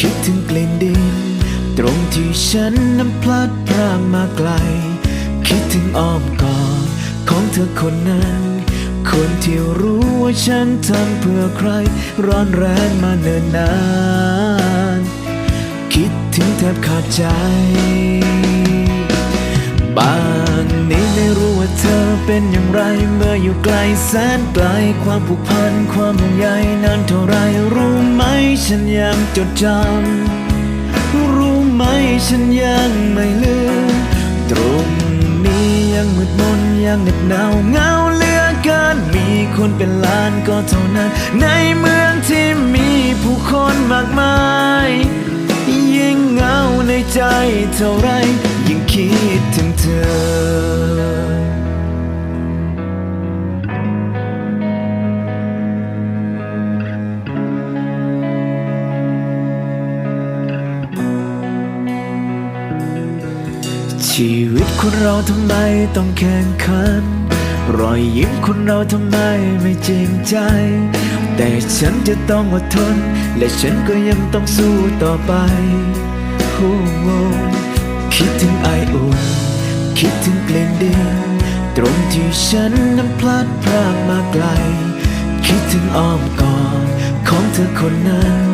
คิดถึงกลิ่นดิน ตรงที่ฉันนั้นพลัดพรากมาไกล คิดถึงอ้อมกอดของเธอคนนั้น คนที่รู้ว่าฉันทำเพื่อใคร ร้อนแรงมาเนิ่นนาน คิดถึงแทบขาดใจบางนี้ไม่รู้ว่าเธอเป็นอย่างไร เมื่ออยู่ไกลแสนไกลความผูกพันความห่วงใยนานเท่าไร ฉันยังจดจำ รู้ไหมฉันยังไม่ลืม ตรงนี้ยังมืดมนยังเหน็บหนาวเงาเหลือเกิน มีคนเป็นล้านก็เท่านั้น ในเมืองที่มีผู้คนมากมาย ยิ่งเงาในใจเท่าไร ชีวิตคนเราทำไมต้องแข่งขัน รอยยิ้มคนเราทำไมไม่จริงใจ แต่ฉันจะต้องอดทน และฉันก็ยังต้องสู้ต่อไปโอ้โหคิดถึงไออุ่น คิดถึงกลิ่นดินตรงที่ฉันนั้นพลัดพรากมาไกล คิดถึงอ้อมกอดของเธอคนนั้น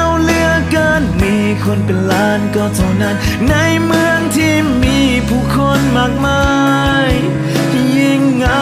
คนเป็นล้านก็เท่านั้น ในเมืองที่มีผู้คนมากมาย ยิ่งเหงา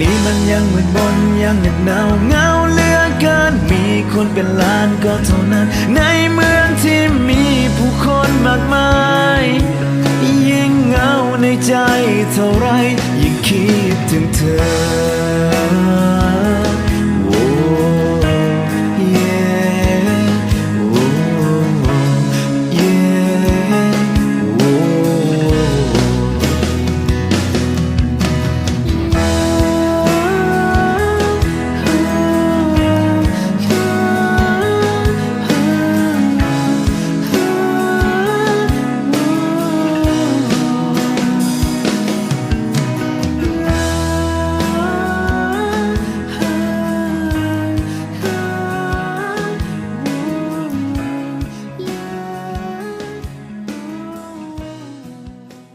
นี้มันยังเหมือนบนยังเหนักหนาวเงาเลือเกินมีคนเป็นล้านก็เท่านั้น ในเมืองที่มีผู้คนมากมาย ยิ่งเงาในใจเท่าไรยิ่งคิดถึงเธอ